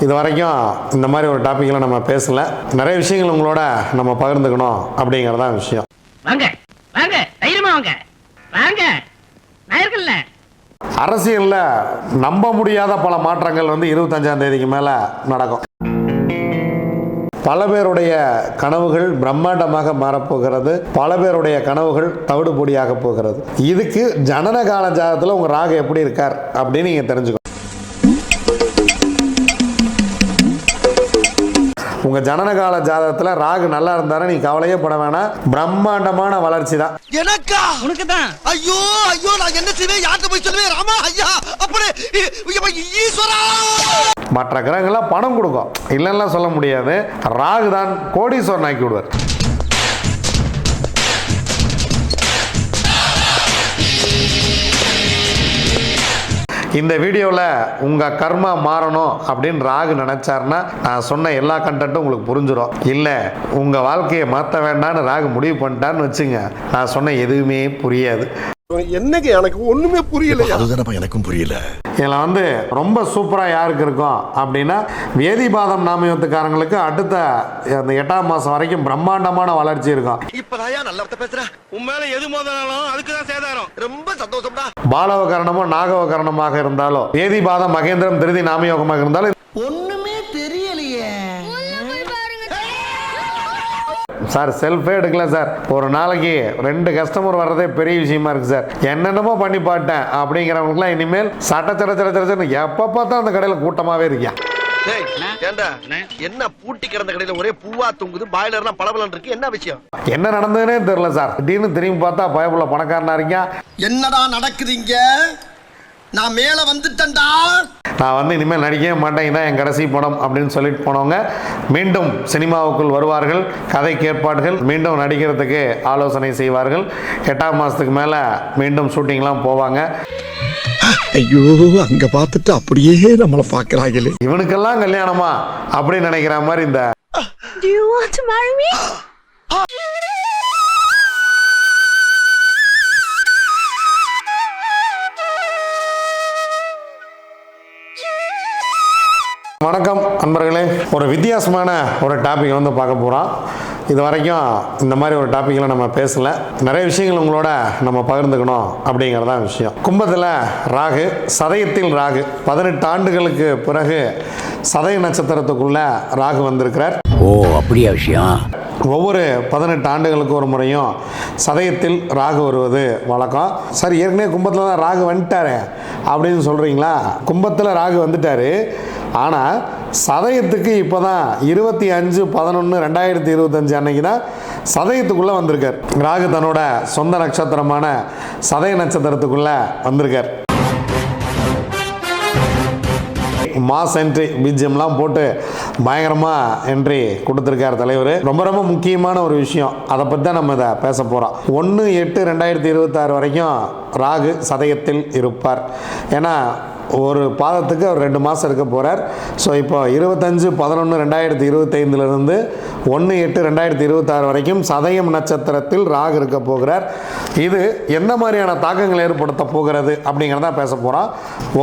இது வரைக்கும் இந்த மாதிரி ஒரு டாப்பிக்கில் நம்ம பேசல. நிறைய விஷயங்கள் உங்களோட நம்ம பகிர்ந்துக்கணும் அப்படிங்கிறதான் விஷயம். வாங்க வாங்க தைரியமா வாங்க. வாங்க நான் இருக்கல அரசியலில் நம்ப முடியாத பல மாற்றங்கள் வந்து இருபத்தஞ்சாம் தேதிக்கு மேலே நடக்கும். பல பேருடைய கனவுகள் பிரம்மாண்டமாக மாறப்போகிறது. பல பேருடைய கனவுகள் தவிடுபொடியாக போகிறது. இதுக்கு ஜனன கால ஜாதகத்தில் உங்கள் ராகு எப்படி இருக்கார் அப்படின்னு நீங்கள் தெரிஞ்சுக்கணும். உங்கள் ஜனன கால ஜாதகத்தில் ராகு நல்லா இருந்தாலும் நீ கவலையே பட வேணாம். பிரம்மாண்டமான வளர்ச்சி தான். எனக்கா? உனக்கு தான் ஐயோ ஐயோ நான் என்ன செய்வேன்? யார்கிட்ட போய் சொல்லுவேன்? ராமா ஐயா அப்படி ஈஸ்வரா! மற்ற கிரகங்கள்லாம் பணம் கொடுக்கும். இல்லைன்னா சொல்ல முடியாது. ராகு தான் கோடீஸ்வரன் ஆக்கி விடுவார். இந்த வீடியோவில் உங்கள் கர்மா மாறணும் அப்படின்னு ராகு நினச்சாருன்னா நான் சொன்ன எல்லா கண்டென்ட்டும் உங்களுக்கு புரிஞ்சிடும் இல்லை உங்கள் வாழ்க்கையை மாற்ற வேண்டாம்னு ராகு முடிவு பண்ணிட்டான்னு வச்சுங்க. நான் சொன்ன எதுவுமே புரியாது. என்னங்க எனக்கு ஒண்ணுமே புரியல அதுதானப்பா எனக்கும் புரியல. இதில் வந்து ரொம்ப சூப்பராக யாருக்கு இருக்கும் அப்படின்னா வேதிபாதம் நாமயத்துக்காரங்களுக்கு அடுத்த அந்த எட்டாம் மாதம் வரைக்கும் பிரம்மாண்டமான வளர்ச்சி இருக்கும். இப்பதாயா நல்ல வார்த்தை பேசுற. உன் மேல எது மோதினாலும் அதுக்கு தான் சேதாரம். ரொம்ப சந்தோஷம்டா. பாலவகரணமோ நாகவகரணமாக இருந்தாலும் வேதிபாதம் மகேந்திரம் திருதி நாமயோகமாக இருந்தாலும் ஒண்ணுமே சார் செல்ஃபே எடுக்கல சார். ஒரு நாளைக்கு ரெண்டு கஸ்டமர் வர்றதே பெரிய விஷயமா இருக்கு சார். என்னென்னமோ பண்ணி பாட்டேன் அப்படிங்கிறவங்களுக்குலாம் இனிமேல் சட்ட சட சட சட சட எப்போ பார்த்தா அந்த கடையில் கூட்டமாகவே இருக்கியா? என்ன பூட்டி கிடந்த கடையில ஒரே பூவா தொங்குது பாய்லர்லாம் பளபளன்னு இருக்கு என்ன விஷயம்? என்ன நடந்ததுன்னே தெரில சார். திடீர்னு திரும்பி பார்த்தா பயப்புள்ள பணக்காரனா இருக்கியா? என்னடா நடக்குது இங்க? நான் மேல வந்துட்டேன்டா. நான் வந்து இனிமேல் நடிக்கவே மாட்டேன் இதான் என் கடைசி படம் அப்படின்னு சொல்லிட்டு போனவங்க மீண்டும் சினிமாவுக்குள் வருவார்கள் கதை கேட்பார்கள் மீண்டும் நடிக்கிறதுக்கு ஆலோசனை செய்வார்கள். எட்டாம் மாதத்துக்கு மேலே மீண்டும் ஷூட்டிங்லாம் போவாங்க. ஐயோ அங்க பார்த்துட்டு அப்படியே நம்மளை பாக்குறாங்களே இவனுக்கெல்லாம் கல்யாணமா அப்படின்னு நினைக்கிற மாதிரி இந்த Do you want to marry me? வணக்கம் அன்பர்களே ஒரு வித்தியாசமான ஒரு டாபிக் வந்து பார்க்க போகிறோம் இது வரைக்கும் இந்த மாதிரி ஒரு டாப்பிக்கில் நம்ம பேசல. நிறைய விஷயங்கள் உங்களோட நம்ம பகிர்ந்துக்கணும் அப்படிங்கிறதான் விஷயம். கும்பத்தில் ராகு சதயத்தில் ராகு. பதினெட்டு ஆண்டுகளுக்கு பிறகு சதய நட்சத்திரத்துக்குள்ள ராகு வந்திருக்கிறார். ஓ அப்படியா விஷயம்? ஒவ்வொரு பதினெட்டு ஆண்டுகளுக்கு ஒரு முறையும் சதயத்தில் ராகு வருவது வழக்கம். சரி ஏற்கனவே கும்பத்தில் தான் ராகு வந்துட்டாரு அப்படின்னு சொல்கிறீங்களா கும்பத்தில் ராகு வந்துட்டாரு. ஆனால் சதயத்துக்கு இப்போ தான் இருபத்தி அஞ்சு பதினொன்று ரெண்டாயிரத்தி இருபத்தஞ்சு அன்னைக்கு தான் சதயத்துக்குள்ளே வந்திருக்கார். ராகு தன்னோட சொந்த நட்சத்திரமான சதய நட்சத்திரத்துக்குள்ளே வந்திருக்கார். மாஸ் என்ட்ரி பிஜிஎம்லாம் போட்டு பயங்கரமாக என்ட்ரி கொடுத்துருக்கார் தலைவர். ரொம்ப ரொம்ப முக்கியமான ஒரு விஷயம். அதை பற்றி தான் நம்ம இதை பேச போகிறோம் ஒன்று எட்டு ரெண்டாயிரத்தி இருபத்தாறு வரைக்கும் ராகு சதயத்தில் இருப்பார். ஏன்னா ஒரு பாதத்துக்கு அவர் ரெண்டு மாதம் இருக்க போகிறார் ஸோ இப்போ இருபத்தஞ்சு பதினொன்று ரெண்டாயிரத்தி இருபத்தைந்துலேருந்து ஒன்று எட்டு ரெண்டாயிரத்தி இருபத்தாறு வரைக்கும் சதயம் நட்சத்திரத்தில் ராகு இருக்க போகிறார். இது எந்த மாதிரியான தாக்கங்கள் ஏற்படுத்த போகிறது அப்படிங்கிறத பேச போகிறோம்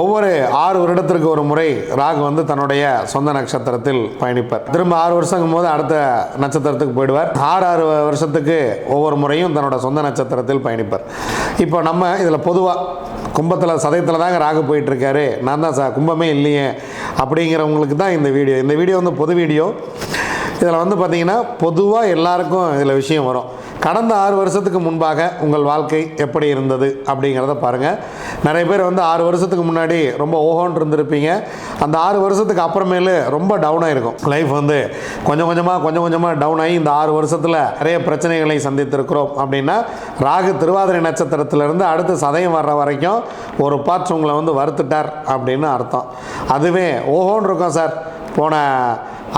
ஒவ்வொரு ஆறு வருடத்திற்கு ஒரு முறை ராகு வந்து தன்னுடைய சொந்த நட்சத்திரத்தில் பயணிப்பார். திரும்ப ஆறு வருஷங்கும் போது அடுத்த நட்சத்திரத்துக்கு போயிடுவார். ஆறு ஆறு வருஷத்துக்கு ஒவ்வொரு முறையும் தன்னோட சொந்த நட்சத்திரத்தில் பயணிப்பார். இப்போ நம்ம இதில் பொதுவாக கும்பத்தில் சதயத்தில் தாங்க ராகு போயிட்டுருக்காரு. நான் தான் சார் கும்பமே இல்லையே. அப்படிங்கிறவங்களுக்கு தான் இந்த வீடியோ. இந்த வீடியோ வந்து பொது வீடியோ. இதில் வந்து பார்த்தீங்கன்னா பொதுவாக எல்லாருக்கும் இதில் விஷயம் வரும். கடந்த ஆறு வருஷத்துக்கு முன்பாக உங்கள் வாழ்க்கை எப்படி இருந்தது அப்படிங்கிறத பாருங்கள் நிறைய பேர் வந்து ஆறு வருஷத்துக்கு முன்னாடி ரொம்ப ஓஹோன் இருந்திருப்பீங்க. அந்த ஆறு வருஷத்துக்கு அப்புறமேலு ரொம்ப டவுன் ஆகிருக்கும் லைஃப் வந்து கொஞ்சம் கொஞ்சமாக கொஞ்சம் கொஞ்சமாக டவுன் ஆகி இந்த ஆறு வருஷத்தில் நிறைய பிரச்சனைகளை சந்தித்திருக்கிறோம் அப்படின்னா ராகு திருவாதிரை நட்சத்திரத்திலிருந்து அடுத்து சதயம் வர்ற வரைக்கும் ஒரு பார்ட்ஸ் உங்களை வந்து வறுத்துட்டார் அப்படின்னு அர்த்தம். அதுவே ஓஹோன்னு இருக்கும் சார். போன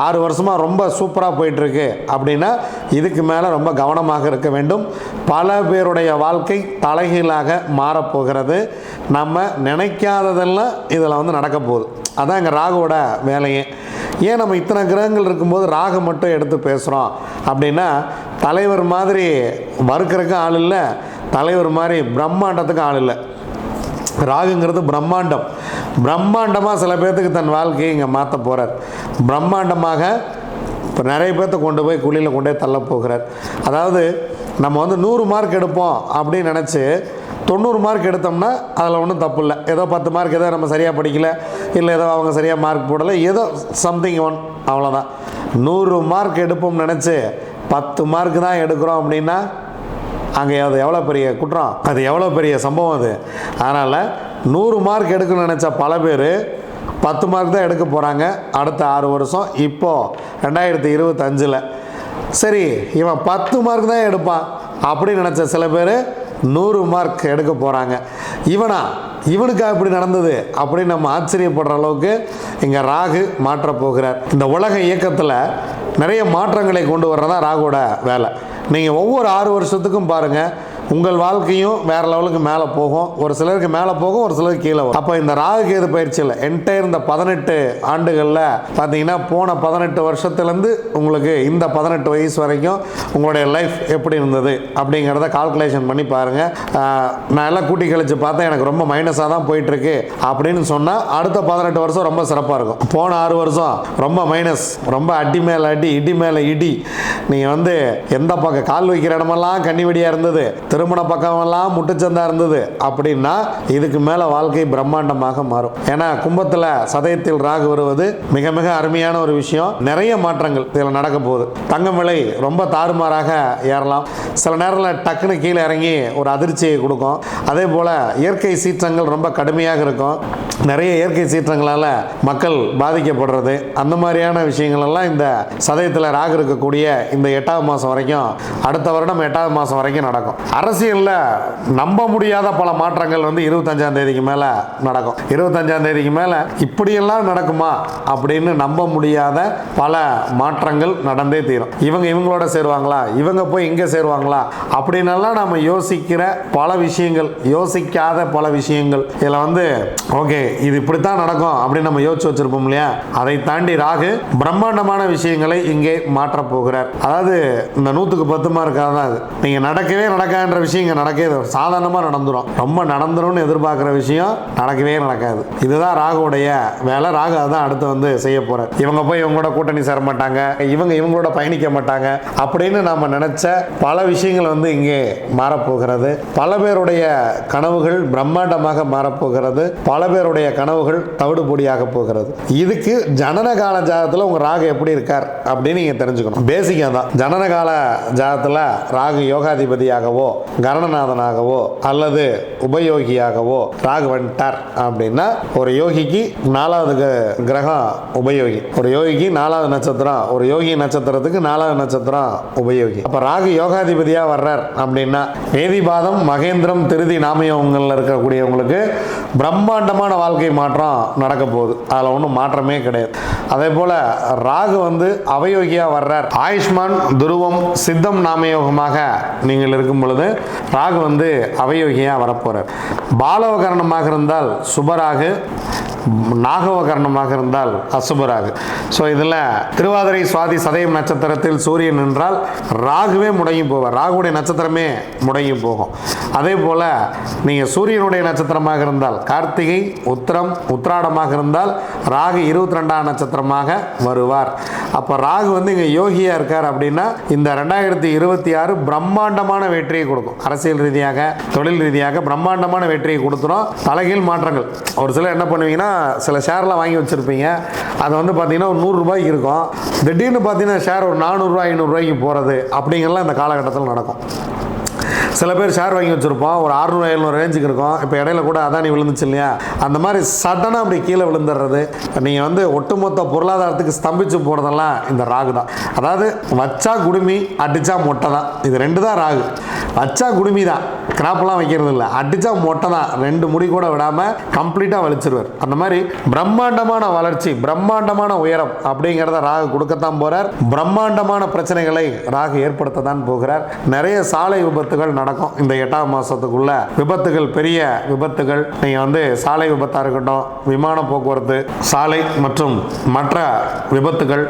ஆறு வருஷமாக ரொம்ப சூப்பராக போயிட்டுருக்கு அப்படின்னா இதுக்கு மேலே ரொம்ப கவனமாக இருக்க வேண்டும். பல பேருடைய வாழ்க்கை தலைகீழாக மாறப்போகிறது. நம்ம நினைக்காததெல்லாம் இதில் வந்து நடக்க போகுது. அதான் எங்கள் ராகுவோட வேலையே. ஏன் நம்ம இத்தனை கிரகங்கள் இருக்கும்போது ராகு மட்டும் எடுத்து பேசுகிறோம் அப்படின்னா தலைவர் மாதிரி மறுக்கிறதுக்கும் ஆள் இல்லை தலைவர் மாதிரி பிரம்மாண்டத்துக்கும் ஆள் இல்லை. ராகுங்கிறது பிரம்மாண்டம். பிரம்மாண்டமாக சில பேர்த்துக்கு தன் வாழ்க்கையை இங்கே மாற்ற போகிறார் பிரம்மாண்டமாக இப்போ நிறைய பேர்த்த கொண்டு போய் குழியில் கொண்டு போய் தள்ள போகிறார். அதாவது நம்ம வந்து நூறு மார்க் எடுப்போம் அப்படின்னு நினச்சி தொண்ணூறு மார்க் எடுத்தோம்னா அதில் ஒன்றும் தப்பு இல்லை. ஏதோ பத்து மார்க் ஏதோ நம்ம சரியாக படிக்கல இல்லை ஏதோ அவங்க சரியாக மார்க் போடலை ஏதோ சம்திங் ஒன் அவ்வளோதான் நூறு மார்க் எடுப்போம்னு நினச்சி பத்து மார்க் தான் எடுக்கிறோம் அப்படின்னா அங்கே அது எவ்வளோ பெரிய குற்றம்? அது எவ்வளோ பெரிய சம்பவம் அது? அதனால் நூறு மார்க் எடுக்கணும்னு நினச்ச பல பேர் பத்து மார்க் தான் எடுக்க போகிறாங்க அடுத்த ஆறு வருஷம் இப்போது ரெண்டாயிரத்தி இருபத்தஞ்சில். சரி இவன் பத்து மார்க் தான் எடுப்பான் அப்படின்னு நினச்ச சில பேர் நூறு மார்க் எடுக்க போகிறாங்க இவனா இவனுக்கா இப்படி நடந்தது அப்படின்னு நம்ம ஆச்சரியப்படுற அளவுக்கு இங்கே ராகு மாற்ற போகிறார். இந்த உலக இயக்கத்தில் நிறைய மாற்றங்களை கொண்டு வர்றதா ராகுவோட வேலை. நீங்கள் ஒவ்வொரு ஆறு வருஷத்துக்கும் பாருங்கள் உங்கள் வாழ்க்கையும் வேறு லெவலுக்கு மேலே போகும். ஒரு சிலருக்கு மேலே போகும் ஒரு சிலருக்கு கீழே வரும். அப்போ இந்த ராகுகேது பயிற்சியில் என்டையர் இந்த பதினெட்டு ஆண்டுகளில் பார்த்தீங்கன்னா போன பதினெட்டு வருஷத்துலேருந்து உங்களுக்கு இந்த பதினெட்டு வயசு வரைக்கும் உங்களுடைய லைஃப் எப்படி இருந்தது அப்படிங்கிறத கால்குலேஷன் பண்ணி பாருங்கள் நான் எல்லாம் கூட்டி கழிச்சு பார்த்தா எனக்கு ரொம்ப மைனஸாக தான் போயிட்டுருக்கு அப்படின்னு சொன்னால் அடுத்த பதினெட்டு வருஷம் ரொம்ப சிறப்பாக இருக்கும். போன ஆறு வருஷம் ரொம்ப மைனஸ் ரொம்ப அடி மேலே அடி இடி மேலே இடி. நீங்கள் வந்து எந்த பக்கம் கால் வைக்கிற இடமெல்லாம் கன்னிவெடியாக இருந்தது. திருமண பக்கமெல்லாம் முட்டுச்சந்தா இருந்தது. அப்படின்னா இதுக்கு மேலே வாழ்க்கை பிரம்மாண்டமாக மாறும். ஏன்னா கும்பத்தில் சதயத்தில் ராகு வருவது மிக மிக அருமையான ஒரு விஷயம். நிறைய மாற்றங்கள் இதில் நடக்க போகுது. தங்கம் விலை ரொம்ப தாறுமாறாக ஏறலாம். சில நேரத்தில் டக்குன்னு கீழே இறங்கி ஒரு அதிர்ச்சியை கொடுக்கும். அதே போல் இயற்கை சீற்றங்கள் ரொம்ப கடுமையாக இருக்கும். நிறைய இயற்கை சீற்றங்களால் மக்கள் பாதிக்கப்படுறது. அந்த மாதிரியான விஷயங்கள் எல்லாம் இந்த சதயத்தில் ராகு இருக்கக்கூடிய இந்த எட்டாவது மாதம் வரைக்கும் அடுத்த வருடம் எட்டாவது மாதம் வரைக்கும் நடக்கும். அரசியலில் நம்ப முடியாத பல மாற்றங்கள் வந்து இருபத்தஞ்சாம் தேதிக்கு மேலே நடக்கும். இருபத்தஞ்சாம் தேதிக்கு மேலே இப்படியெல்லாம் நடக்குமா அப்படின்னு நம்ப முடியாத பல மாற்றங்கள் நடந்தே தீரும். இவங்க இவங்களோட சேருவாங்களா? இவங்க போய் இங்கே சேருவாங்களா? அப்படின்னெல்லாம் நம்ம யோசிக்கிற பல விஷயங்கள் யோசிக்காத பல விஷயங்கள். இதில் வந்து ஓகே இது இப்படித்தான் நடக்கும் அப்படின்னு நம்ம யோசிச்சு வச்சிருப்போம் இல்லையா? அதை தாண்டி ராகு பிரம்மாண்டமான விஷயங்களை இங்கே மாற்றப் போகிறார். அதாவது இந்த நூற்றுக்கு பத்து மார்க்காக தான் அது. நீங்கள் நடக்கவே நடக்காதுன்ற விஷயம் இங்கே நடக்கவே சாதாரணமாக நடந்துடும் ரொம்ப நடந்துரும்னு எதிர்பார்க்குற விஷயம் நடக்கவே நடக்காது. இதுதான் ராகுவுடைய வேலை. ராகு அதான் அடுத்து வந்து செய்ய போகிறார் இவங்க போய் இவங்க கூட கூட்டணி சேர மாட்டாங்க. இவங்க இவங்களோட பயணிக்க மாட்டாங்க. அப்படின்னு நாம் நினச்ச பல விஷயங்கள் வந்து இங்கே மாறப்போகிறது. பல பேருடைய கனவுகள் பிரம்மாண்டமாக மாறப்போகிறது. பல பேருடைய கனவுகள் தவிடுபொடியாக போகிறது. இதுக்கு ஜனன கால ஜாதத்தில் உங்கள் ராகு எப்படி இருக்கார் அப்படின்னு நீங்கள் தெரிஞ்சுக்கணும். பேசிக்காக தான். ஜனன கால ஜாதத்தில் ராகு யோகாதிபதியாகவோ கரணநாதனாகவோ அல்லது உபயோகியாகவோ ராகு வந்துட்டார் அப்படின்னா ஒரு யோகிக்கு நாலாவது கிரகம் உபயோகி. ஒரு யோகிக்கு நாலாவது நட்சத்திரம் ஒரு யோகி நட்சத்திரத்துக்கு நாலாவது நட்சத்திரம் உபயோகி. அப்போ ராகு யோகாதிபதியாக வர்றார் அப்படின்னா வேதிபாதம் மகேந்திரம் திருதி நாமயங்களில் இருக்கக்கூடியவங்களுக்கு பிரம்மாண்டமான வாழ்க்கை மாற்றம் நடக்க போகுது. அதில் ஒன்றும் மாற்றமே கிடையாது. அதே போல் ராகு வந்து அவயோகியாக வர்றார். ஆயுஷ்மான் துருவம் சித்தம் நாமயோகமாக நீங்கள் இருக்கும் பொழுது ராகு வந்து அவயோகியாக வரப்போகிறார் பாலவகரணமாக இருந்தால் சுபராகு நாகவகரணமாக இருந்தால் அசுபராகு. ஸோ இதில் திருவாதிரை சுவாதி சதயம் நட்சத்திரத்தில் சூரியன் என்றால் ராகுவே முடங்கி போவார். ராகுடைய நட்சத்திரமே முடங்கி போகும். அதே போல் நீங்கள் சூரியனுடைய நட்சத்திரமாக இருந்தால் கார்த்திகை உத்திரம் உத்திராடமாக இருந்தால் ராகு இருபத்தி ரெண்டாம் நட்சத்திரமாக வருவார். அப்போ ராகு வந்து இங்கே யோகியாக இருக்கார் அப்படின்னா இந்த ரெண்டாயிரத்தி இருபத்தி ஆறு பிரம்மாண்டமான வெற்றியை கொடுக்கும். அரசியல் ரீதியாக தொழில் ரீதியாக பிரம்மாண்டமான வெற்றியை கொடுத்துரும். தலைகீழ் மாற்றங்கள். ஒரு சிலர் என்ன பண்ணுவீங்கன்னா சில ஷேர்லாம் வாங்கி வச்சுருப்பீங்க. அது வந்து பார்த்தீங்கன்னா ஒரு நூறுரூபாய்க்கு இருக்கும். திடீர்னு பார்த்தீங்கன்னா ஷேர் ஒரு நானூறுரூவா ஐநூறுரூவாய்க்கு போகிறது அப்படிங்கிறலாம் இந்த காலகட்டத்தில் நடக்கும். சில பேர் ஷேர் வாங்கி வச்சுருப்போம். ஒரு அறுநூறு ஐநூறு ரேஞ்சுக்கு இருக்கும். இப்போ இடையில கூட அதானி விழுந்துச்சு இல்லையா? அந்த மாதிரி சடனாக அப்படி கீழே விழுந்துடுறது. நீங்கள் வந்து ஒட்டுமொத்த பொருளாதாரத்துக்கு ஸ்தம்பிச்சு போகிறதெல்லாம் இந்த ராகு தான். அதாவது வச்சா குடுமி அடித்தா மொட்டை தான். இது ரெண்டு தான் ராகு. வச்சா குடுமி தான். கிராப்பெல்லாம் வைக்கிறது இல்லை. அடித்தா மொட்டை தான். ரெண்டு முடி கூட விடாமல் கம்ப்ளீட்டாக வலிச்சிருவார். அந்த மாதிரி பிரம்மாண்டமான வளர்ச்சி பிரம்மாண்டமான உயரம் அப்படிங்கிறத ராகு கொடுக்கத்தான் போகிறார் பிரம்மாண்டமான பிரச்சனைகளை ராகு ஏற்படுத்த தான் போகிறார். நிறைய சாலை விபத்துகள் நடக்கும். இந்த எட்டாம் மாதத்துக்குள்ள விபத்துகள் பெரிய விபத்துகள். நீங்கள் வந்து சாலை விபத்தாக இருக்கட்டும் விமான போக்குவரத்து சாலை மற்றும் மற்ற விபத்துகள்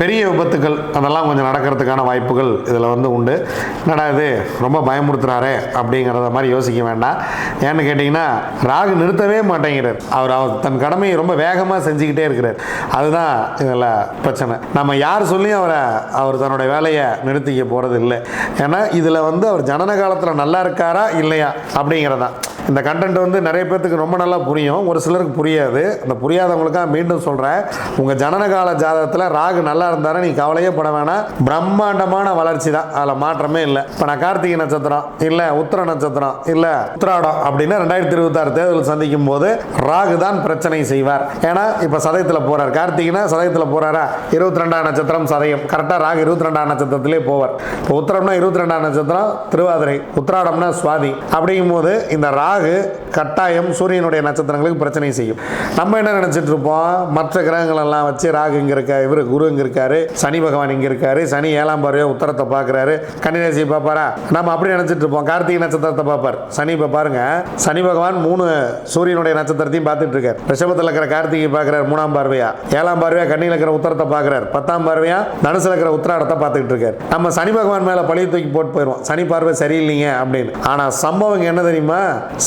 பெரிய விபத்துகள் அதெல்லாம் கொஞ்சம் நடக்கிறதுக்கான வாய்ப்புகள் இதில் வந்து உண்டு. என்னடா இது ரொம்ப பயமுறுத்துறாரு அப்படிங்கிறத மாதிரி யோசிக்க வேண்டாம். ஏன்னு கேட்டிங்கன்னா ராகு நிறுத்தவே மாட்டேங்கிறார். அவர் அவர் தன் கடமையை ரொம்ப வேகமாக செஞ்சுக்கிட்டே இருக்கிறார். அதுதான் இதில் பிரச்சனை. நம்ம யார் சொல்லியும் அவரை அவர் தன்னுடைய வேலையை நிறுத்திக்க போகிறது இல்லை ஏன்னா இதில் வந்து அவர் ஜனன காலத்தில் நல்லா இருக்காரா இல்லையா அப்படிங்கிறதான் இந்த கண்டென்ட் வந்து நிறைய பேர்த்துக்கு ரொம்ப நல்லா புரியும். ஒரு சிலருக்கு புரியாது. அந்த புரியாதவங்களுக்காக மீண்டும் சொல்கிறேன் உங்கள் ஜனனகால ஜாதகத்தில் ராகு நல்லா இருந்தாலும் நீ கவலையே பட வேணாம். பிரம்மாண்டமான வளர்ச்சி தான். அதில் மாற்றமே இல்லை. இப்போ நான் கார்த்திகை நட்சத்திரம் இல்லை உத்திர நட்சத்திரம் இல்லை உத்திராடம் அப்படின்னு ரெண்டாயிரத்தி இருபத்தாறு தேர்தல் சந்திக்கும் போது ராகு தான் பிரச்சனை செய்வார். ஏன்னா இப்போ சதயத்தில் போகிறார் கார்த்திகைனா சதயத்தில் போகிறாரா இருபத்தி ரெண்டாம் நட்சத்திரம் சதயம். கரெக்டாக ராகு இருபத்தி ரெண்டாம் நட்சத்திரத்திலே போவார். இப்போ உத்திரம்னா இருபத்தி ரெண்டாம் நட்சத்திரம் திருவாதிரை உத்திராடம்னா சுவாதி. அப்படிங்கும்போது இந்த ராகு கட்டாயம் சூரியனுடைய நட்சத்திரங்களுக்கு பிரச்சனை செய்யும். நம்ம என்ன நினைச்சிட்டு இருப்போம்? மற்ற கிரகங்கள் எல்லாம் வச்சு ராகு இங்க இருக்கா இவர் குரு இங்கே இருக்காரு சனி பகவான் இங்க இருக்காரு சனி ஏழாம் பார்வையா உத்தரத்தை பார்க்குறாரு. கன்னிராசி பார்ப்பாரா நம்ம அப்படி நினைச்சிட்டு இருப்போம். கார்த்திகை நட்சத்திரத்தை பார்ப்பார். சனி இப்போ பாருங்க சனி பகவான் மூணு சூரியனுடைய நட்சத்திரத்தையும் பார்த்துட்டு இருக்கார். ரிஷபத்தில் இருக்கிற கார்த்திகை பார்க்குறார் மூணாம் பார்வையா. ஏழாம் பார்வையா கண்ணியில் இருக்கிற உத்தரத்தை பார்க்குறார். பத்தாம் பார்வையா தனுசுல இருக்கிற உத்தராடத்தை பார்த்துக்கிட்டு இருக்கார். நம்ம சனி பகவான் மேல பழைய தூக்கி போட்டு போயிடுவோம் சனி பார்வை சரியில்லை. இல்லைங்க அப்படின்னு. ஆனா சம்பவம் இங்க என்ன தெரியுமா?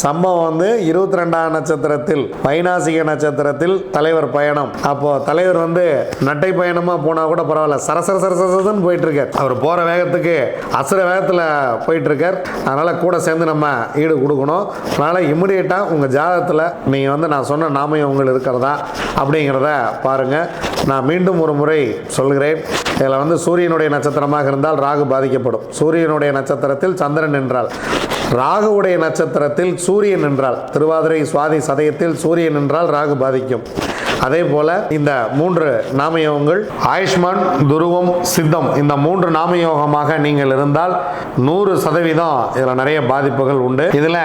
சம்பவம் வந்து இருபத்தி ரெண்டாம் நட்சத்திரத்தில் வைநாசிக நட்சத்திரத்தில் தலைவர் பயணம். அப்போ தலைவர் வந்து நட்டை பயணமா போனா கூட பரவாயில்ல. சரசர சரசரன்னு போயிட்டு இருக்கார் அவர் போற வேகத்துக்கு அசுர வேகத்தில் போயிட்டு இருக்கார் அதனால கூட சேர்ந்து நம்ம ஈடு கொடுக்கணும் அதனால இமிடியேட்டா உங்க ஜாதகத்தில் நீங்க வந்து நான் சொன்ன நாமயம் உங்களுக்கு இருக்கிறதா அப்படிங்கிறத பாருங்க நான் மீண்டும் ஒரு முறை சொல்கிறேன் இதில் வந்து சூரியனுடைய நட்சத்திரமாக இருந்தால் ராகு பாதிக்கப்படும் சூரியனுடைய நட்சத்திரத்தில் சந்திரன் என்றால். ராகுவுடைய நட்சத்திரத்தில் சூரியன் என்றால். திருவாதிரை சுவாதி சதயத்தில் சூரியன் என்றால் ராகு பாதிக்கும். அதே போல இந்த மூன்று நாமயோகங்கள் ஆயுஷ்மான் துருவம் சித்தம் இந்த மூன்று நாமயோகமாக நீங்கள் இருந்தால் நூறு சதவீதம் இதில் நிறைய பாதிப்புகள் உண்டு. இதில்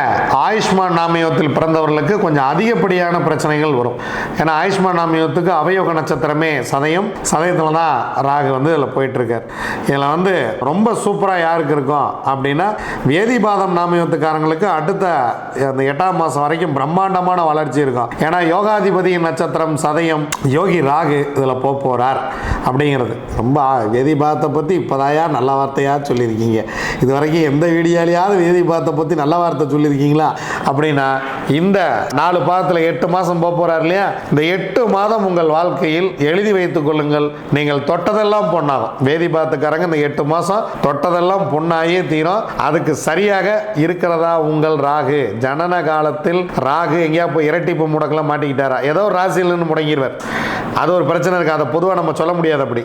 ஆயுஷ்மான் நாமயோகத்தில் பிறந்தவர்களுக்கு கொஞ்சம் அதிகப்படியான பிரச்சனைகள் வரும். ஏன்னா ஆயுஷ்மான் நாமயோகத்துக்கு அவயோக நட்சத்திரமே சதயம். சதயத்தில் தான் ராகு வந்து இதில் போயிட்டுருக்கார். இதில் வந்து ரொம்ப சூப்பராக யாருக்கு இருக்கும் அப்படின்னா வேதிபாதம் நாமயோகத்துக்காரங்களுக்கு அடுத்த அந்த எட்டாம் மாதம் வரைக்கும் பிரம்மாண்டமான வளர்ச்சி இருக்கும். ஏன்னா யோகாதிபதியின் நட்சத்திரம் சதயம் யோகி ராகு இதில் போக போகிறார் அப்படிங்கிறது. ரொம்ப வேதிபாதத்தை பற்றி இப்போதாயா நல்ல வார்த்தையாக சொல்லியிருக்கீங்க. இது வரைக்கும் எந்த வீடியோலையாவது வேதிபாதத்தை பற்றி நல்ல வார்த்தை சொல்லியிருக்கீங்களா? அப்படின்னா இந்த நாலு பாதத்தில் எட்டு மாதம் போக போகிறார் இல்லையா? இந்த எட்டு மாதம் உங்கள் வாழ்க்கையில் எழுதி வைத்துக் கொள்ளுங்கள். நீங்கள் தொட்டதெல்லாம் பொண்ணாகும் வேதி பாத்துக்காரங்க இந்த எட்டு மாதம் தொட்டதெல்லாம் பொண்ணாயே தீரும். அதுக்கு சரியாக இருக்கிறதா உங்கள் ராகு? ஜனன காலத்தில் ராகு எங்கேயா போய் இரட்டிப்பு முடக்கெல்லாம் மாட்டிக்கிட்டாரா? ஏதோ ஒரு ராசியில்னு முடங்கிடுவார் அது ஒரு பிரச்சனை இருக்குது அதை பொதுவாக நம்ம சொல்ல முடியாது அப்படி.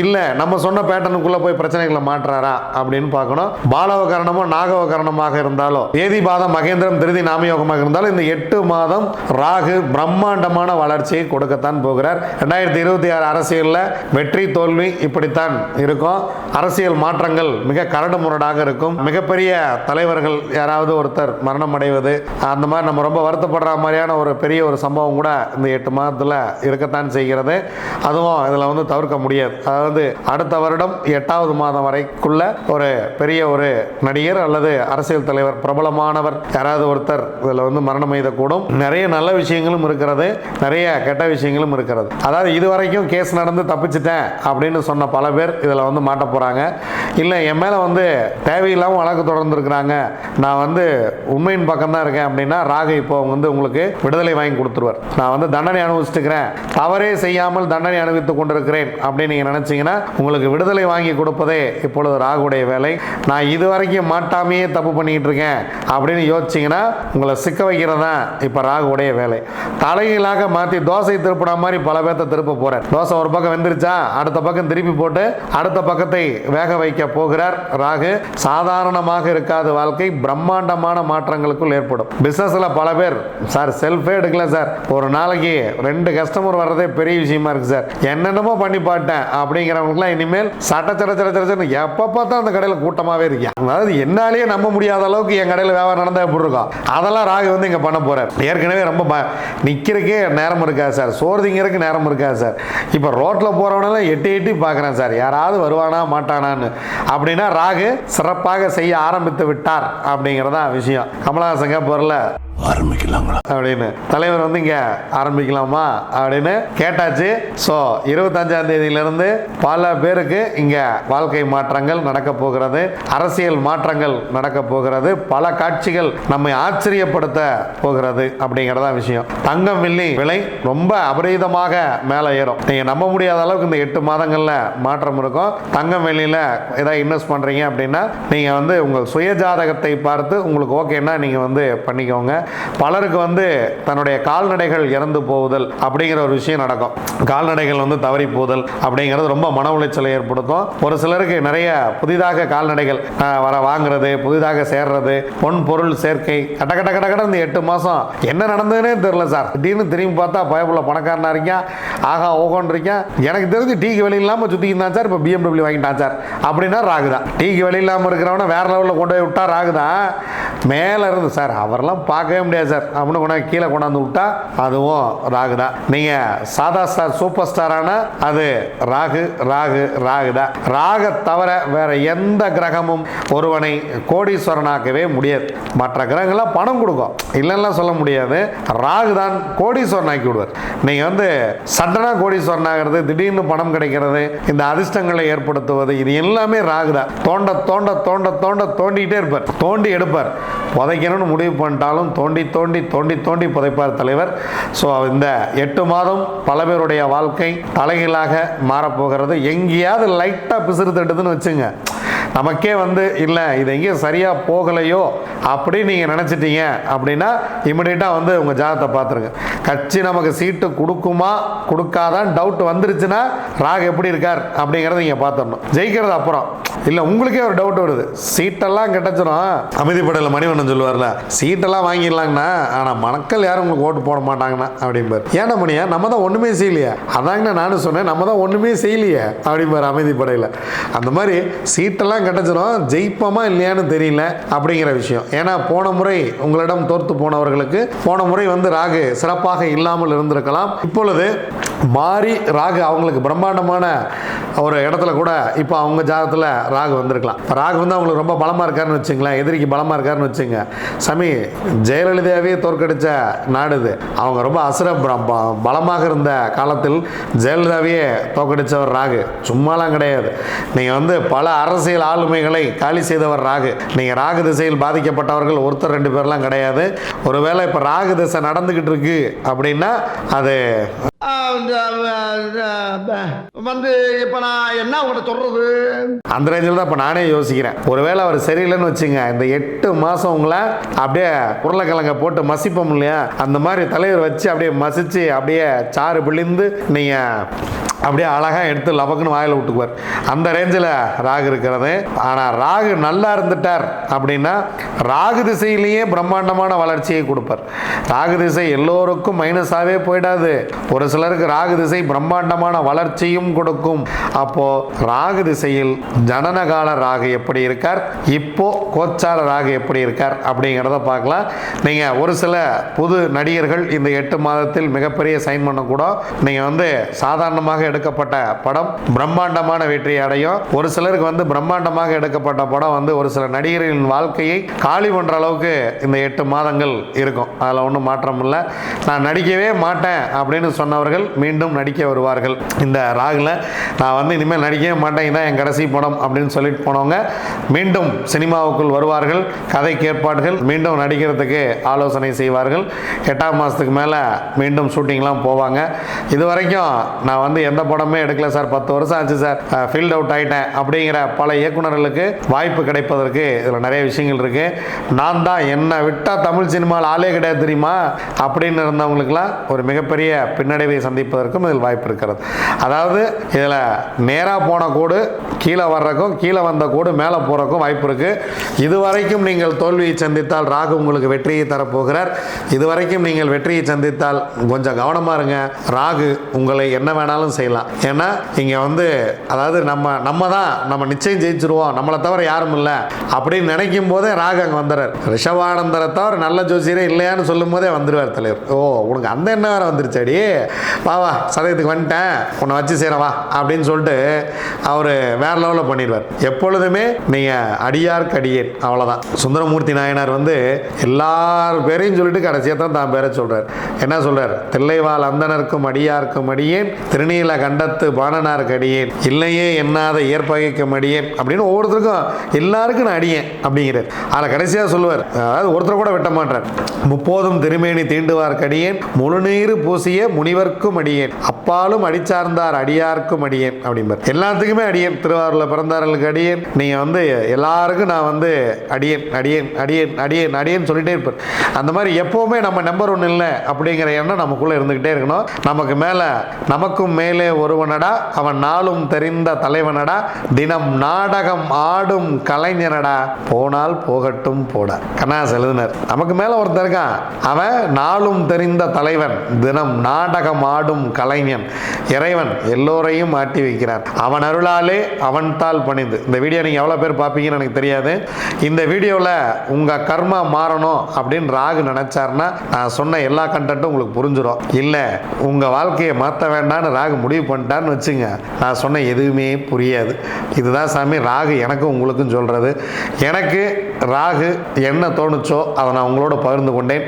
இல்லை நம்ம சொன்ன பேட்டர்னுக்குள்ளே போய் பிரச்சனைகளை மாற்றுறாரா அப்படின்னு பார்க்கணும். பாலவ கரணமோ நாகவ கரணமாக இருந்தாலோ வேதிபாதம் மகேந்திரம் திருதி நாமயோகமாக இருந்தாலும் இந்த எட்டு மாதம் ராகு பிரம்மாண்டமான வளர்ச்சியை கொடுக்கத்தான் போகிறார். ரெண்டாயிரத்தி இருபத்தி ஆறு அரசியலில் வெற்றி தோல்வி இப்படித்தான் இருக்கும். அரசியல் மாற்றங்கள் மிக கரடு முரடாக இருக்கும். மிகப்பெரிய தலைவர்கள் யாராவது ஒருத்தர் மரணம் அடைவது அந்த மாதிரி நம்ம ரொம்ப வருத்தப்படுற மாதிரியான ஒரு பெரிய ஒரு சம்பவம் கூட இந்த எட்டு மாதத்தில் இருக்கத்தான் செய்யும். செய்கிறது. அதுவும் இதில் வந்து தவிர்க்க முடியாது. அதாவது அடுத்த வருடம் எட்டாவது மாதம் வரைக்குள்ள ஒரு பெரிய ஒரு நடிகர் அல்லது அரசியல் தலைவர் பிரபலமானவர் யாராவது ஒருத்தர் இதில் வந்து மரணம் எய்தக்கூடும். நிறைய நல்ல விஷயங்களும் இருக்கிறது. நிறைய கெட்ட விஷயங்களும் இருக்கிறது. அதாவது இது வரைக்கும் கேஸ் நடந்து தப்பிச்சிட்டேன் அப்படின்னு சொன்ன பல பேர் இதில் வந்து மாட்ட போகிறாங்க இல்லை என் மேலே வந்து தேவையில்லாமல் வழக்கு தொடர்ந்துருக்குறாங்க. நான் வந்து உண்மையின் பக்கம் தான் இருக்கேன் அப்படின்னா ராகு இப்போ வந்து உங்களுக்கு விடுதலை வாங்கி கொடுத்துருவார். நான் வந்து தண்டனை அனுபவிச்சுட்டுக்கிறேன். தவறே செய்யாமல் தண்டனை அனுபவித்துக் கொண்டிருக்கிறேன் அப்படின்னு நீங்கள் நினச்சிங்கன்னா உங்களுக்கு விடுதலை வாங்கி கொடுப்பதே இப்பொழுது ராகுடைய வேலை. நான் இது வரைக்கும் மாட்டாமையே தப்பு பண்ணிக்கிட்டு இருக்கேன் அப்படின்னு யோசிச்சிங்கன்னா உங்களை சிக்க வைக்கிறது தான் இப்போ ராகுடைய வேலை. தலைகீழாக மாற்றி தோசை திருப்பின மாதிரி பல பேர்த்த திருப்ப போகிறார் தோசை ஒரு பக்கம் வெந்துருச்சா? அடுத்த பக்கம் திருப்பி போட்டு அடுத்த பக்கத்தை வேக வைக்க போகிறார் ராகு. சாதாரணமாக இருக்காத வாழ்க்கை பிரம்மாண்டமான மாற்றங்களுக்குள் ஏற்படும். பிசினஸ்ல பல பேர் சார் செல்ஃபே எடுக்கல சார். ஒரு நாளைக்கு ரெண்டு கஸ்டமர் வர்றதே பெரிய விஷயமா இருக்கு சார். என்னென்னமோ பண்ணி பாட்டேன். அப்படிங்கிறவங்களுக்குலாம் இனிமேல் சட்ட சட சட சட எப்போ பார்த்தா அந்த கடையில் கூட்டமாகவே இருக்கு. அதாவது என்னாலேயே நம்ப முடியாத அளவுக்கு என் கடையில் வியாபாரம் நடந்தால் எப்படி இருக்கும்? அதெல்லாம் ராகு வந்து இங்கே பண்ண போகிறார் ஏற்கனவே ரொம்ப ப- நிற்கிறக்கே நேரம் இருக்காது சார். சோறு திங்கிறதுக்கு நேரம் இருக்காது சார். இப்போ ரோட்டில் போகிறவனெல்லாம் எட்டி எட்டி பார்க்குறேன் சார். யாராவது வருவானா மாட்டானான்னு. அப்படின்னா ராகு சிறப்பாக செய்ய ஆரம்பித்து விட்டார் அப்படிங்கிறதா விஷயம். கமலஹாசங்க பொருளை அப்படின்னு. தலைவர் வந்து இங்கே ஆரம்பிக்கலாமா? அப்படின்னு கேட்டாச்சு. ஸோ இருபத்தஞ்சாம் தேதியிலிருந்து பல பேருக்கு இங்கே வாழ்க்கை மாற்றங்கள் நடக்க போகிறது. அரசியல் மாற்றங்கள் நடக்க போகிறது. பல காட்சிகள் நம்மை ஆச்சரியப்படுத்த போகிறது அப்படிங்கிறதா விஷயம். தங்கம் வெள்ளி விலை ரொம்ப அபரீதமாக மேலே ஏறும். நீங்கள் நம்ப முடியாத அளவுக்கு இந்த எட்டு மாதங்களில் மாற்றம் இருக்கும். தங்கம் வெள்ளியில் ஏதாவது இன்வெஸ்ட் பண்ணுறீங்க அப்படின்னா நீங்கள் வந்து உங்கள் சுய ஜாதகத்தை பார்த்து உங்களுக்கு ஓகேன்னா நீங்கள் வந்து பண்ணிக்கோங்க. பலருக்கு வந்து தன்னுடைய கால்நடைகள் இறந்து போகுதல் அப்படிங்கிற ஒரு விஷயம் நடக்கும். கால்நடைகள் வந்து தவறி போதல் அப்படிங்கிறது ரொம்ப மன உளைச்சலை ஏற்படுத்தும். ஒரு சிலருக்கு நிறைய புதிதாக கால்நடைகள் வர வாங்குறது புதிதாக சேர்றது பொன் பொருள் சேர்க்கை கட்ட கட்ட கட்ட கட்ட இந்த எட்டு மாதம் என்ன நடந்ததுன்னே தெரியல சார். திடீர்னு திரும்பி பார்த்தா பயப்புள்ள பணக்காரனாக இருக்கேன் ஆகா ஓகோன்னு இருக்கேன் எனக்கு தெரிஞ்சு டீக்கு வெளி இல்லாமல் சுற்றிக்கிட்டு சார். இப்போ பிஎம்டபிள்யூ வாங்கிட்டான் சார். அப்படின்னா ராகுதான் டீக்கு வெளி இல்லாமல் இருக்கிறவன வேற லெவலில் கொண்டு போய் விட்டா ராகுதான் மேலே இருந்து சார் அவரெல்லாம் பார்க்கவே முடியாது சார். அப்படின்னு கொண்டாந்து கீழே கொண்டாந்து விட்டா அதுவும் ராகு தான் நீங்கள் சாதா ஸ்டார் சூப்பர் ஸ்டாரான அது ராகு ராகு ராகு தான் ராக தவிர வேற எந்த கிரகமும் ஒருவனை கோடீஸ்வரனாக்கவே முடியாது. மற்ற கிரகங்கள்லாம் பணம் கொடுக்கும். இல்லைன்னா சொல்ல முடியாது. ராகு தான் கோடீஸ்வரன் ஆக்கி விடுவார். நீங்கள் வந்து சட்டனாக கோடீஸ்வரன் ஆகிறது திடீர்னு பணம் கிடைக்கிறது இந்த அதிர்ஷ்டங்களை ஏற்படுத்துவது இது எல்லாமே ராகு தான் தோண்ட தோண்ட தோண்ட தோண்ட தோண்டிக்கிட்டே இருப்பார். தோண்டி எடுப்பார். புதைக்கணும்னு முடிவு பண்ணிட்டாலும் தோண்டி தோண்டி தோண்டி தோண்டி புதைப்பார் தலைவர். ஸோ இந்த எட்டு மாதம் பல பேருடைய வாழ்க்கை தலைகீழாக மாறப்போகிறது. எங்கேயாவது லைட்டாக பிசுறு தட்டுதுன்னு வச்சுங்க. நமக்கே வந்து இல்லை இது எங்கேயும் சரியாக போகலையோ அப்படின்னு நீங்கள் நினச்சிட்டீங்க அப்படின்னா இமிடியட்டாக வந்து உங்கள் ஜாதகத்தை பார்த்துருங்க. கட்சி நமக்கு சீட்டு கொடுக்குமா கொடுக்காதான் டவுட் வந்துருச்சுன்னா ராக் எப்படி இருக்கார் அப்படிங்கிறத நீங்கள் பார்த்துடணும். ஜெயிக்கிறது அப்புறம். இல்லை உங்களுக்கே ஒரு டவுட் வருது. சீட்டெல்லாம் கிடச்சிடும் அமைதிப்படையில் மணிவண்ணன் சொல்லுவார்ல சீட்டெல்லாம் வாங்கிடலாங்கண்ணா. ஆனால் மக்கள் யாரும் உங்களுக்கு ஓட்டு போட மாட்டாங்கண்ணா அப்படிம்பார். ஏன்னா மணியா நம்ம தான் ஒன்றுமே செய்யலையே. அதாங்கண்ணா நானும் சொன்னேன் நம்ம தான் ஒன்றுமே செய்யலையே அப்படிம்பார் அமைதிப்படையில். அந்த மாதிரி சீட்டெல்லாம் கிடச்சிரும் ஜெயிப்போமா இல்லையான்னு தெரியல அப்படிங்கிற விஷயம். ஏன்னா போன முறை உங்களிடம் தோற்று போனவர்களுக்கு போன முறை வந்து ராகு சிறப்பாக இல்லாமல் இருந்திருக்கலாம். இப்பொழுது மாறி ராகு அவங்களுக்கு பிரம்மாண்டமான ஒரு இடத்துல கூட இப்போ அவங்க ஜாதகத்தில் ராகு வந்திருக்கலாம். இப்போ ராகு வந்து அவங்களுக்கு ரொம்ப பலமாக இருக்காருன்னு வச்சுங்களேன் எதிரிக்கு பலமாக இருக்காருன்னு வச்சுங்க. சாமி ஜெயலலிதாவே தோற்கடித்த நாடு இது. அவங்க ரொம்ப அசுர ப- பலமாக இருந்த காலத்தில் ஜெயலலிதாவையே தோற்கடித்தவர் ராகு. சும்மாலாம் கிடையாது. நீங்கள் வந்து பல அரசியல் ஆளுமைகளை காலி செய்தவர் ராகு. நீங்கள் ராகு திசையில் பாதிக்கப்பட்டவர்கள் ஒருத்தர் ரெண்டு பேர்லாம் கிடையாது. ஒருவேளை இப்போ ராகு திசை நடந்துக்கிட்டு இருக்கு அப்படின்னா அது வந்து இப்ப நான் என்ன உங்கள்கிட்ட சொல்றது? அந்த ரேஞ்சில் தான் இப்போ நானே யோசிக்கிறேன். ஒருவேளை அவர் சரியில்லைன்னு வச்சுங்க இந்த எட்டு மாதம் உங்களை அப்படியே உருளைக்கிழங்க போட்டு மசிப்போம் இல்லையா? அந்த மாதிரி தலைவர் வச்சு அப்படியே மசிச்சு அப்படியே சாறு பிழிந்து நீங்கள் அப்படியே அழகாக எடுத்து லபக்குன்னு வாயில் விட்டுக்குவார். அந்த ரேஞ்சில் ராகு இருக்கிறது. ஆனால் ராகு நல்லா இருந்துட்டார் அப்படின்னா ராகு திசையிலேயே பிரம்மாண்டமான வளர்ச்சியை கொடுப்பார். ராகு திசை எல்லோருக்கும் மைனஸாகவே போயிடாது. ஒரு சிலருக்கு ராகு திசை பிரம்மாண்டமான வளர்ச்சியும் கொடுக்கும். அப்போது ராகு திசையில் ஜனனகால ராகு எப்படி இருக்கார்? இப்போ கோச்சார ராகு எப்படி இருக்கார்? அப்படிங்கிறத பார்க்கலாம். நீங்கள் ஒரு சில புது நடிகர்கள் இந்த எட்டு மாதத்தில் மிகப்பெரிய சைன் பண்ணக்கூட நீங்கள் வந்து சாதாரணமாக எடுக்கப்பட்ட படம் பிரம்மாண்டமான வெற்றி அடையும். ஒரு சிலருக்கு வந்து பிரம்மாண்டமாக எடுக்கப்பட்ட படம் வந்து ஒரு சில நடிகர்களின் வாழ்க்கையை காலி பண்ணுற அளவுக்கு இந்த எட்டு மாதங்கள் இருக்கும். அதில் ஒன்றும் மாற்றம் இல்லை. நான் நடிக்கவே மாட்டேன் அப்படின்னு சொன்னவர்கள் மீண்டும் நடிக்க வருவார்கள். இந்த ராகில் நான் வந்து இனிமேல் நடிக்கவே மாட்டேன். இதான் என் கடைசி படம் அப்படின்னு சொல்லிட்டு போனவங்க மீண்டும் சினிமாவுக்குள் வருவார்கள். கதைக்கு ஏற்பாடுகள் மீண்டும் நடிக்கிறதுக்கு ஆலோசனை செய்வார்கள். எட்டாம் மாதத்துக்கு மேலே மீண்டும் ஷூட்டிங்லாம் போவாங்க. இது வரைக்கும் நான் வந்து எந்த படமே எடுக்கல சார். பத்து வருஷம் ஆச்சு சார். ஃபீல்ட் அவுட் ஆயிட்டேன். அப்படிங்கிற பல இயக்குனர்களுக்கு வாய்ப்பு கிடைப்பதற்கு இதில் நிறைய விஷயங்கள் இருக்கு. நான் தான் என்னை விட்டால் தமிழ் சினிமாவில் ஆளே கிடையாது தெரியுமா? அப்படின்னு இருந்தவங்களுக்குலாம் ஒரு மிகப்பெரிய பின்னடைவை சந்திப்பதற்கும் இதில் வாய்ப்பு இருக்கிறது. அதாவது இதில் நேராக போன கோடு கீழே வர்றதுக்கும் கீழே வந்த கோடு மேலே போகிறக்கும் வாய்ப்பு இருக்கு. இதுவரைக்கும் நீங்கள் தோல்வியை சந்தித்தால் ராகு உங்களுக்கு வெற்றியை தரப்போகிறார். இதுவரைக்கும் நீங்கள் வெற்றியை சந்தித்தால் கொஞ்சம் கவனமாக இருங்க. ராகு உங்களை என்ன வேணாலும் செய்யலாம். செய்யலாம் ஏன்னா இங்கே வந்து அதாவது நம்ம நம்ம தான் நம்ம நிச்சயம் ஜெயிச்சிருவோம். நம்மளை தவிர யாரும் இல்லை. அப்படின்னு நினைக்கும் போதே ராகு அங்கே வந்துடுறார். ரிஷபானந்தரை தவிர நல்ல ஜோசியரே இல்லையான்னு சொல்லும் போதே வந்துடுவார் தலைவர். ஓ உனக்கு அந்த என்ன வேறு வந்துருச்சாடி. வா வா சதயத்துக்கு வந்துட்டேன். உன்னை வச்சு செய்கிறேன் வா அப்படின்னு சொல்லிட்டு அவர் வேற லெவலில் பண்ணிடுவார். எப்பொழுதுமே நீங்கள் அடியார்க்கு அடியேன் அவ்வளோதான் சுந்தரமூர்த்தி நாயனார் வந்து எல்லார் பேரையும் சொல்லிட்டு கடைசியாக தான் தான் பேரை சொல்கிறார் என்ன சொல்கிறார் தில்லைவால் அந்தனருக்கும் அடியார்க்கும் அடியேன். திருநீலக கண்டத்து பாணனாருக்கு அடியேன் இல்லையே எண்ணாத ஏற்பகைக்கும் அடியேன் அப்படின்னு ஒவ்வொருத்தருக்கும் எல்லாருக்கும் நான் அடியேன் அப்படிங்கிறார். அதில் கடைசியாக சொல்லுவார். அதாவது ஒருத்தர் கூட வெட்ட மாட்டார். முப்போதும் திருமேனி தீண்டுவார்க்கு அடியேன் முழுநீர் பூசிய முனிவர்க்கும் அடியேன். அப்பாலும் அடிச்சார்ந்தார் அடியார்க்கும் அடியேன் அப்படிம்பார். எல்லாத்துக்குமே அடியேன். திருவாரூரில் பிறந்தார்களுக்கு அடியேன் நீங்கள் வந்து எல்லாருக்கும் நான் வந்து அடியேன் அடியேன் அடியேன் அடியேன் அடியேன் சொல்லிட்டே இருப்பார். அந்த மாதிரி எப்போவுமே நம்ம நம்பர் ஒன்று இல்லை அப்படிங்கிற எண்ணம் நமக்குள்ளே இருந்துக்கிட்டே இருக்கணும். நமக்கு மேலே நமக்கும் மேலே ஒருவனடா அவன் நாளும் தெரிந்த தலைவனடா தினம் நாடகம் ஆடும் கலைஞனடா. போனால் போகட்டும் போட. கண்ணாஸ் எழுதினார். நமக்கு மேல ஒருத்தன் இருக்கான். அவன் நாளும் தெரிந்த தலைவன் தினம் நாடகம் ஆடும் கலைஞன். இறைவன் எல்லோரையும் மாட்டி வைக்கிறான் அவன் அருளாலே அவன் தாள் பணிந்து. இந்த வீடியோ நீங்கள் எவ்வளோ பேர் பார்ப்பீங்கன்னு எனக்கு தெரியாது. இந்த வீடியோவில் உங்கள் கர்மா மாறணும் அப்படின்னு ராகு நினச்சாருன்னா நான் சொன்ன எல்லா கண்டென்ட்டும் உங்களுக்கு புரிஞ்சிடும் இல்லை உங்கள் வாழ்க்கையை மாற்ற வேண்டாம்னு ராகு முடி முடிவு பண்ணிட்டான்னு வச்சுங்க. நான் சொன்ன எதுவுமே புரியாது. இதுதான் சாமி ராகு எனக்கும் உங்களுக்கும் சொல்கிறது எனக்கு ராகு என்ன தோணுச்சோ அதை நான் உங்களோட பகிர்ந்து கொண்டேன்.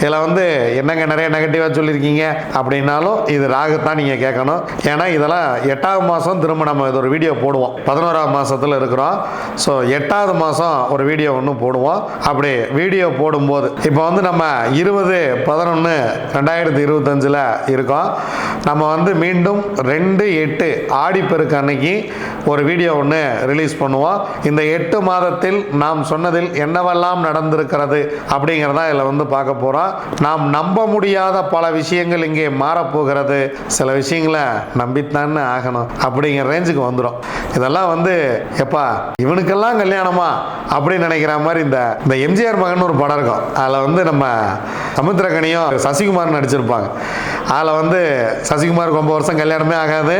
இதில் வந்து என்னங்க நிறைய நெகட்டிவாக சொல்லியிருக்கீங்க? அப்படின்னாலும் இது ராகு தான் நீங்கள் கேட்கணும். ஏன்னா இதெல்லாம் எட்டாவது மாதம் திரும்ப நம்ம இது ஒரு வீடியோ போடுவோம். பதினோராவது மாதத்தில் இருக்கிறோம். ஸோ எட்டாவது மாதம் ஒரு வீடியோ ஒன்று போடுவோம். அப்படி வீடியோ போடும்போது இப்போ வந்து நம்ம இருபது பதினொன்று ரெண்டாயிரத்தி இருபத்தஞ்சில் இருக்கோம். நம்ம வந்து மீண்டும் ரெண்டு எட்டு ஆடிப்பெருக்கு அன்னைக்கு ஒரு வீடியோ ஒன்று ரிலீஸ் பண்ணுவோம். இந்த எட்டு மாதத்தில் நாம் சொன்னதில் என்னவெல்லாம் நடந்திருக்கிறது அப்படிங்கிறதா இதில் வந்து பார்க்க போகிறோம் நாம் நம்ப முடியாத பல விஷயங்கள் இங்கே மாறப்போகிறது. சில விஷயங்களை நம்பித்தான்னு ஆகணும் அப்படிங்கிற ரேஞ்சுக்கு வந்துடும் இதெல்லாம் வந்து எப்பா இவனுக்கெல்லாம் கல்யாணமா அப்படின்னு நினைக்கிற மாதிரி இந்த இந்த எம்ஜிஆர் மகன் ஒரு படம் இருக்கும். அதில் வந்து நம்ம சமுத்திரகனியும் சசிகுமார் நடிச்சிருப்பாங்க. அதில் வந்து சசிகுமாருக்கு ரொம்ப வருஷம் கல்யாணமே ஆகாது.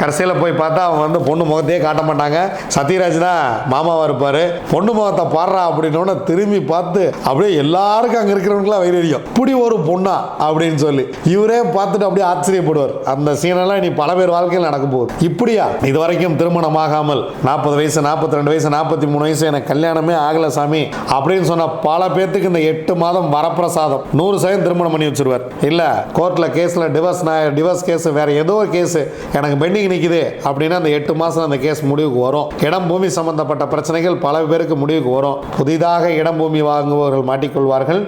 கடைசியில் போய் பார்த்தா அவன் வந்து பொண்ணு முகத்தையே காட்ட மாட்டாங்க. சத்யராஜ் தான் மாமாவாக இருப்பார். பொண்ணு முகத்தை பாடுறா அப்படின்னோட திரும்பி பார்த்து அப்படியே எல்லாருக்கும் அங்கே இருக்கிறவங்களுக்குலாம் வைரரியம் இப்படி ஒரு பொண்ணா? அப்படின்னு சொல்லி. இவரே பார்த்துட்டு அப்படியே ஆச்சரியப்படுவார். அந்த சீனெல்லாம் இனி பல பேர் வாழ்க்கையில் நடக்க போகுது. இப்படியா? இது வரைக்கும் திருமணம் ஆகாமல் நாற்பது வயசு நாற்பத்தி ரெண்டு வயசு நாற்பத்தி மூணு வயசு எனக்கு கல்யாணமே ஆகலை சாமி அப்படின்னு சொன்ன பல பேர்த்துக்கு இந்த எட்டு மாதம் வரப்பிரசாதம். நூறு சதவீதம் திருமணம் பண்ணி வச்சிருவார். இல்லை கோர்ட்டில் கேஸ் கேஸில் டிவர்ஸ் டிவர்ஸ் கேஸ் வேற ஏதோ ஒரு கேஸ் எனக்கு பெண்டிங் நிற்குது அப்படின்னா அந்த எட்டு மாதம் அந்த கேஸ் முடிவுக்கு வரும். இடம் பூமி சம்பந்தப்பட்ட பிரச்சனைகள் பல பேருக்கு முடிவுக்கு வரும். புதிதாக இடம் பூமி வாங்குபவர்கள் மாட்டிக்கொள்வார்கள்.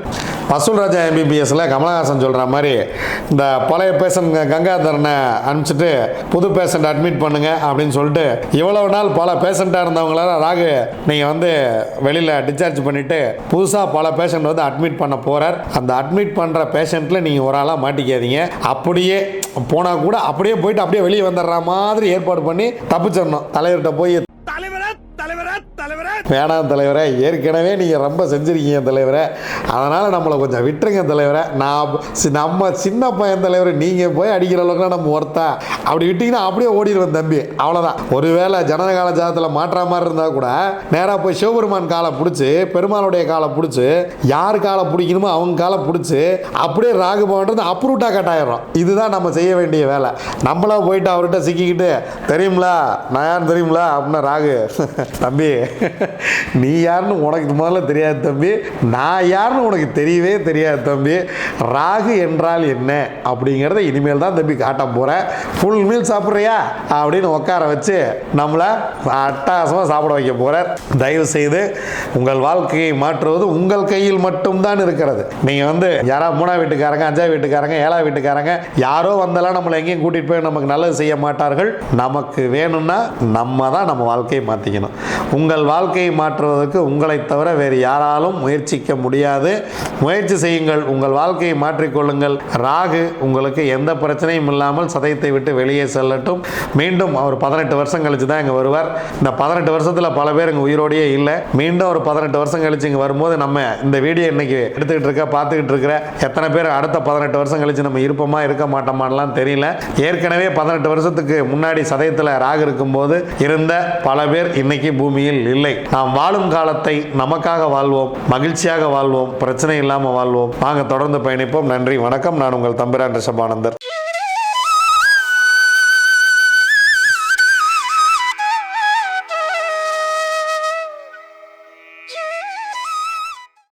வசூல் ராஜா எம்பிபிஎஸ்ல கமலஹாசன் சொல்கிற மாதிரி இந்த பழைய பேஷண்ட் கங்காதரனை அனுப்பிச்சிட்டு புது பேஷண்ட் அட்மிட் பண்ணுங்க அப்படின்னு சொல்லிட்டு இவ்வளவு நாள் பல பேஷண்ட்டாக இருந்தவங்களால ராகு நீங்கள் வந்து வெளியில் டிஸ்சார்ஜ் பண்ணிவிட்டு புதுசாக பல பேஷண்ட் வந்து அட்மிட் பண்ண போகிறார் அந்த அட்மிட் பண்ணுற பேஷண்ட்டில் நீங்கள் ஒரு ஆளாக மாட்டிக்காதீங்க. அப்படியே போனால் கூட அப்படியே போயிட்டு அப்படியே வெளியே வந்துடுற மாதிரி ஏற்பாடு பண்ணி தப்பிச்சிடணும். தலைவர்கிட்ட போய் தலைவரே தலைவரே தலைவரே. வேணாம் தலைவரே ஏற்கனவே நீங்கள் ரொம்ப செஞ்சுருக்கீங்க தலைவரே. அதனால் நம்மளை கொஞ்சம் விட்டுருங்க தலைவரே. நான் நம்ம சின்ன பையன் தலைவர் நீங்கள் போய் அடிக்கிற அளவுக்குலாம் நம்ம ஒருத்தா. அப்படி விட்டிங்கன்னா அப்படியே ஓடிடுவேன் தம்பி. அவ்வளோதான் ஒருவேளை ஜனனகால ஜாதத்தில் மாற்றா மாதிரி இருந்தால் கூட நேராக போய் சிவபெருமான் காலை பிடிச்சி பெருமாளுடைய காலை பிடிச்சி யார் காலை பிடிக்கணுமோ அவங்க காலை பிடிச்சி அப்படியே ராகு பவன்றது அப்ரூட்டாக கட் இதுதான் நம்ம செய்ய வேண்டிய வேலை. நம்மளா போயிட்டு அவர்கிட்ட சிக்கிக்கிட்டு தெரியுங்களா நான் யார் தெரியுங்களா அப்படின்னா ராகு. தம்பி. நீ யாருன்னு உனக்கு முதல்ல தெரியாது தம்பி. நான் யாருன்னு உனக்கு தெரியவே தெரியாது தம்பி. ராகு என்றால் என்ன அப்படிங்கிறத இனிமேல் தான் தம்பி காட்ட போகிறேன் ஃபுல் மீல் சாப்பிட்றியா? அப்படின்னு உட்கார வச்சு நம்மளை அட்டகாசமாக சாப்பிட வைக்க போகிறார் தயவு செய்து உங்கள் வாழ்க்கையை மாற்றுவது உங்கள் கையில் மட்டும்தான் இருக்கிறது. நீங்கள் வந்து யாரா மூணா வீட்டுக்காரங்க அஞ்சா வீட்டுக்காரங்க ஏழா வீட்டுக்காரங்க யாரோ வந்தெல்லாம் நம்மளை எங்கேயும் கூட்டிகிட்டு போய் நமக்கு நல்லது செய்ய மாட்டார்கள். நமக்கு வேணும்னா நம்ம தான் நம்ம வாழ்க்கையை மாற்றிக்கணும் உங்கள் வாழ்க்கையை வாழ்க்கையை மாற்றுவதற்கு உங்களை தவிர வேறு யாராலும் முயற்சிக்க முடியாது. முயற்சி செய்யுங்கள். உங்கள் வாழ்க்கையை மாற்றிக்கொள்ளுங்கள். ராகு உங்களுக்கு எந்த பிரச்சனையும் இல்லாமல் சதயத்தை விட்டு வெளியே செல்லட்டும். மீண்டும் அவர் பதினெட்டு வருஷம் கழிச்சு தான் இங்கே வருவார். இந்த பதினெட்டு வருஷத்தில் பல பேர் இங்கே உயிரோடையே இல்லை. மீண்டும் ஒரு பதினெட்டு வருஷம் கழிச்சு இங்கே வரும்போது நம்ம இந்த வீடியோ இன்னைக்கு எடுத்துக்கிட்டு இருக்க பார்த்துக்கிட்டு இருக்கிற எத்தனை பேர் அடுத்த பதினெட்டு வருஷம் கழிச்சு நம்ம இருப்போமா இருக்க மாட்டோமான்லாம் தெரியல. ஏற்கனவே பதினெட்டு வருஷத்துக்கு முன்னாடி சதயத்தில் ராகு இருக்கும்போது இருந்த பல பேர் இன்னைக்கு பூமியில் இல்லை. நாம் வாழும் காலத்தை நமக்காக வாழ்வோம் மகிழ்ச்சியாக வாழ்வோம் பிரச்சனை இல்லாமல் வாழ்வோம். வாங்க தொடர்ந்து பயணிப்போம். நன்றி வணக்கம். நான் உங்கள் தம்பிரான் ரிஷபானந்தர்.